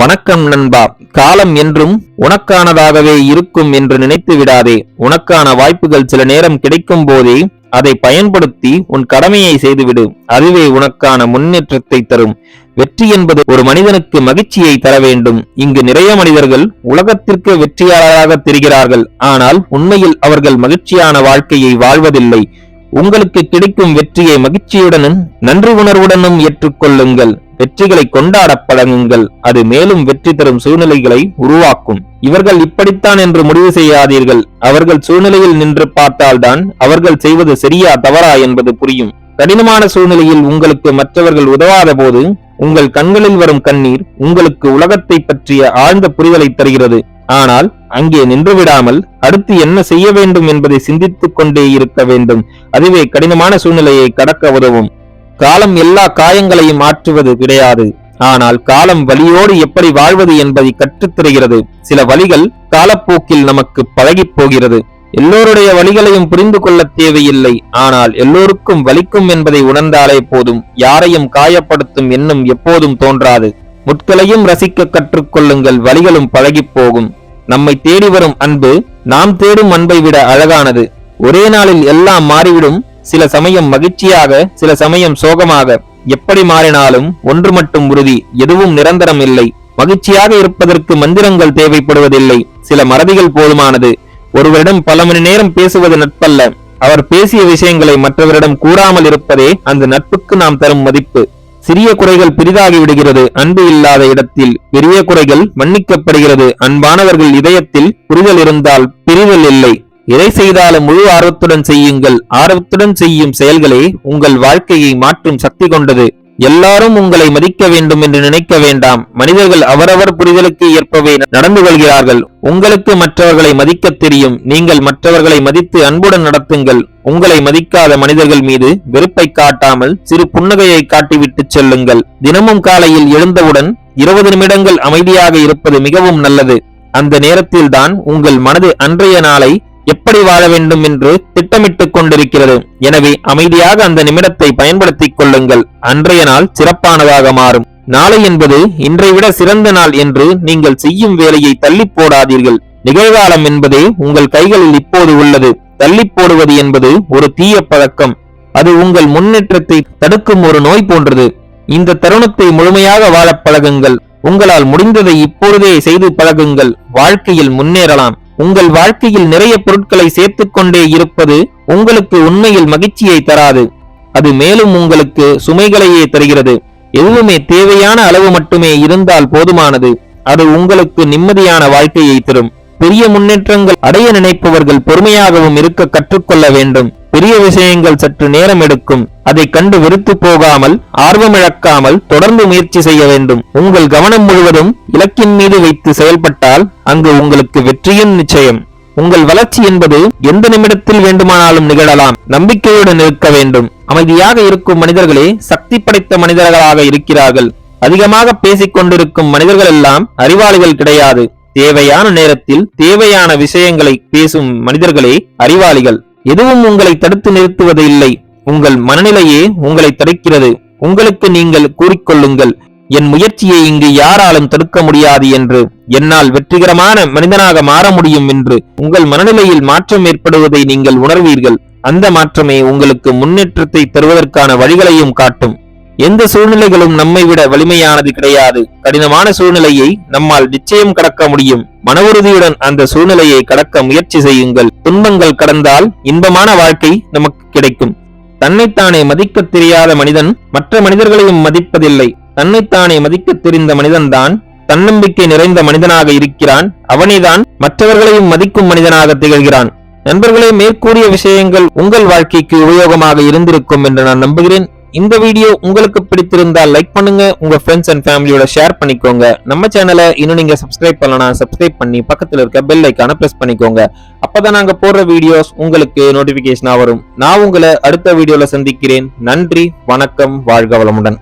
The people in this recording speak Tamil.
வணக்கம் நண்பா. காலம் என்றும் உனக்கானதாகவே இருக்கும் என்று நினைத்து விடாதே. உனக்கான வாய்ப்புகள் சில நேரம் கிடைக்கும் போதே அதை பயன்படுத்தி உன் கடமையை செய்துவிடு. அதுவே உனக்கான முன்னேற்றத்தை தரும். வெற்றி என்பது ஒரு மனிதனுக்கு மகிழ்ச்சியை தர வேண்டும். இங்கு நிறைய மனிதர்கள் உலகத்திற்கு வெற்றியாளராக தெரிகிறார்கள். ஆனால் உண்மையில் அவர்கள் மகிழ்ச்சியான வாழ்க்கையை வாழ்வதில்லை. உங்களுக்கு கிடைக்கும் வெற்றியை மகிழ்ச்சியுடனும் நன்றி உணர்வுடனும் ஏற்றுக்கொள்ளுங்கள். வெற்றிகளை கொண்டாட பழகுங்கள். அது மேலும் வெற்றி தரும் சூழ்நிலைகளை உருவாக்கும். இவர்கள் இப்படித்தான் என்று முடிவு செய்யாதீர்கள். அவர்கள் சூழ்நிலையில் நின்று பார்த்தால்தான் அவர்கள் செய்வது சரியா தவறா என்பது புரியும். கடினமான சூழ்நிலையில் உங்களுக்கு மற்றவர்கள் உதவாத போது உங்கள் கண்களில் வரும் கண்ணீர் உங்களுக்கு உலகத்தை பற்றிய ஆழ்ந்த புரிதலை தருகிறது. ஆனால் அங்கே நின்று விடாமல் அடுத்து என்ன செய்ய வேண்டும் என்பதை சிந்தித்துக் கொண்டே இருக்க வேண்டும். அதுவே கடினமான சூழ்நிலையை கடக்க உதவும். காலம் எல்லா காயங்களையும் மாற்றுவது கிடையாது. ஆனால் காலம் வலியோடு எப்படி வாழ்வது என்பதை கற்றுத்தருகிறது. சில வழிகள் காலப்போக்கில் நமக்கு பழகிப் போகிறது. எல்லோருடைய வழிகளையும் புரிந்து கொள்ள தேவையில்லை. ஆனால் எல்லோருக்கும் வலிக்கும் என்பதை உணர்ந்தாலே போதும். யாரையும் காயப்படுத்தும் எண்ணம் எப்போதும் தோன்றாது. முட்களையும் ரசிக்க கற்றுக்கொள்ளுங்கள். வழிகளும் பழகி போகும். நம்மை தேடி வரும் அன்பு நாம் தேடும் அன்பை விட அழகானது. ஒரே நாளில் எல்லாம் மாறிவிடும். சில சமயம் மகிழ்ச்சியாக சில சமயம் சோகமாக. எப்படி மாறினாலும் ஒன்று மட்டும் உறுதி எதுவும் நிரந்தரம் இல்லை. மகிழ்ச்சியாக இருப்பதற்கு மந்திரங்கள் தேவைப்படுவதில்லை. சில மறதிகள் போதுமானது. ஒருவரிடம் பல மணி நேரம் பேசுவது நட்பல்ல. அவர் பேசிய விஷயங்களை மற்றவரிடம் கூறாமல் இருப்பதே அந்த நட்புக்கு நாம் தரும் மதிப்பு. சிறிய குறைகள் பெரிதாகி விடுகிறது. அன்பு இல்லாத இடத்தில் பெரிய குறைகள் மன்னிக்கப்படுகிறது. அன்பானவர்கள் இதயத்தில் புரிதல் இருந்தால் பிரிதல் இல்லை. எதை செய்தாலும் முழு ஆர்வத்துடன் செய்யுங்கள். ஆர்வத்துடன் செய்யும் செயல்களே உங்கள் வாழ்க்கையை மாற்றும் சக்தி கொண்டது. எல்லாரும் உங்களை மதிக்க வேண்டும் என்று நினைக்க வேண்டாம். மனிதர்கள் அவரவர் புரிதலுக்கு ஏற்பவே நடந்து கொள்கிறார்கள். உங்களுக்கு மற்றவர்களை மதிக்க தெரியும். நீங்கள் மற்றவர்களை மதித்து அன்புடன் நடத்துங்கள். உங்களை மதிக்காத மனிதர்கள் மீது வெறுப்பை காட்டாமல் சிறு புன்னகையை காட்டிவிட்டு செல்லுங்கள். தினமும் காலையில் எழுந்தவுடன் இருபது நிமிடங்கள் அமைதியாக இருப்பது மிகவும் நல்லது. அந்த நேரத்தில் தான் உங்கள் மனது அன்றைய நாளை எப்படி வாழ வேண்டும் என்று திட்டமிட்டுக் கொண்டிருக்கிறது. எனவே அமைதியாக அந்த நிமிடத்தை பயன்படுத்திக் கொள்ளுங்கள். அன்றைய நாள் சிறப்பானதாக மாறும். நாளை என்பது இன்றை விட சிறந்த நாள் என்று நீங்கள் செய்யும் வேலையை தள்ளி போடாதீர்கள். நிகழ்காலம் என்பதே உங்கள் கைகளில் இப்போது உள்ளது. தள்ளி போடுவது என்பது ஒரு தீய பழக்கம். அது உங்கள் முன்னேற்றத்தை தடுக்கும் ஒரு நோய் போன்றது. இந்த தருணத்தை முழுமையாக வாழப் பழகுங்கள். உங்களால் முடிந்ததை இப்பொழுதே செய்து பழகுங்கள். வாழ்க்கையில் முன்னேறலாம். உங்கள் வாழ்க்கையில் நிறைய பொருட்களை சேர்த்துக்கொண்டே இருப்பது உங்களுக்கு உண்மையில் மகிழ்ச்சியை தராது. அது மேலும் உங்களுக்கு சுமைகளையே தருகிறது. எதுவுமே தேவையான அளவு மட்டுமே இருந்தால் போதுமானது. அது உங்களுக்கு நிம்மதியான வாழ்க்கையை தரும். பெரிய முன்னேற்றங்கள் அடைய நினைப்பவர்கள் பொறுமையாகவும் இருக்க கற்றுக்கொள்ள வேண்டும். பெரிய விஷயங்கள் சற்று நேரம் எடுக்கும். அதை கண்டு வெறுத்து போகாமல் ஆர்வமிழக்காமல் தொடர்ந்து முயற்சி செய்ய வேண்டும். உங்கள் கவனம் முழுவதும் இலக்கின் மீது வைத்து செயல்பட்டால் அங்கு உங்களுக்கு வெற்றியும் நிச்சயம். உங்கள் வளர்ச்சி என்பது எந்த நிமிடத்தில் வேண்டுமானாலும் நிகழலாம். நம்பிக்கையுடன் இருக்க வேண்டும். அமைதியாக இருக்கும் மனிதர்களே சக்தி படைத்த மனிதர்களாக இருக்கிறார்கள். அதிகமாக பேசிக் கொண்டிருக்கும் மனிதர்கள் எல்லாம் அறிவாளிகள் கிடையாது. தேவையான நேரத்தில் தேவையான விஷயங்களை பேசும் மனிதர்களே அறிவாளிகள். எதுவும் உங்களை தடுத்து நிறுத்துவது இல்லை உங்கள் மனநிலையே உங்களை தடுக்கிறது. உங்களுக்கு நீங்கள் கூறிக்கொள்ளுங்கள். என் முயற்சியை இங்கு யாராலும் தடுக்க முடியாது என்று. என்னால் வெற்றிகரமான மனிதனாக மாற முடியும் என்று. உங்கள் மனநிலையில் மாற்றம் ஏற்படுவதை நீங்கள் உணர்வீர்கள். அந்த மாற்றமே உங்களுக்கு முன்னேற்றத்தை தருவதற்கான வழிகளையும் காட்டும். எந்த சூழ்நிலைகளும் நம்மை விட வலிமையானது கிடையாது. கடினமான சூழ்நிலையை நம்மால் நிச்சயம் கடக்க முடியும். மன உறுதியுடன் அந்த சூழ்நிலையை கடக்க முயற்சி செய்யுங்கள். துன்பங்கள் கடந்தால் இன்பமான வாழ்க்கை நமக்கு கிடைக்கும். தன்னைத்தானே மதிக்க தெரியாத மனிதன் மற்ற மனிதர்களையும் மதிப்பதில்லை. தன்னைத்தானே மதிக்க தெரிந்த மனிதன்தான் தன்னம்பிக்கை நிறைந்த மனிதனாக இருக்கிறான். அவனைதான் மற்றவர்களையும் மதிக்கும் மனிதனாக திகழ்கிறான். நண்பர்களே மேற்கூறிய விஷயங்கள் உங்கள் வாழ்க்கைக்கு உபயோகமாக இருந்திருக்கும் என்று நான் நம்புகிறேன். இந்த வீடியோ உங்களுக்கு பிடித்திருந்தால் லைக் பண்ணுங்க. உங்க ஃப்ரெண்ட்ஸ் அண்ட் ஃபேமிலியோட ஷேர் பண்ணிக்கோங்க. நம்ம சேனலை இன்னும் நீங்க சப்ஸ்கிரைப் பண்ணலாம் சப்ஸ்கிரைப் பண்ணி பக்கத்தில் இருக்க பெல் ஐக்கான பிரஸ் பண்ணிக்கோங்க. அப்பதான் நாங்க போடுற வீடியோஸ் உங்களுக்கு நோட்டிபிகேஷனா வரும். நான் உங்களை அடுத்த வீடியோல சந்திக்கிறேன். நன்றி வணக்கம் வாழ்க வளமுடன்.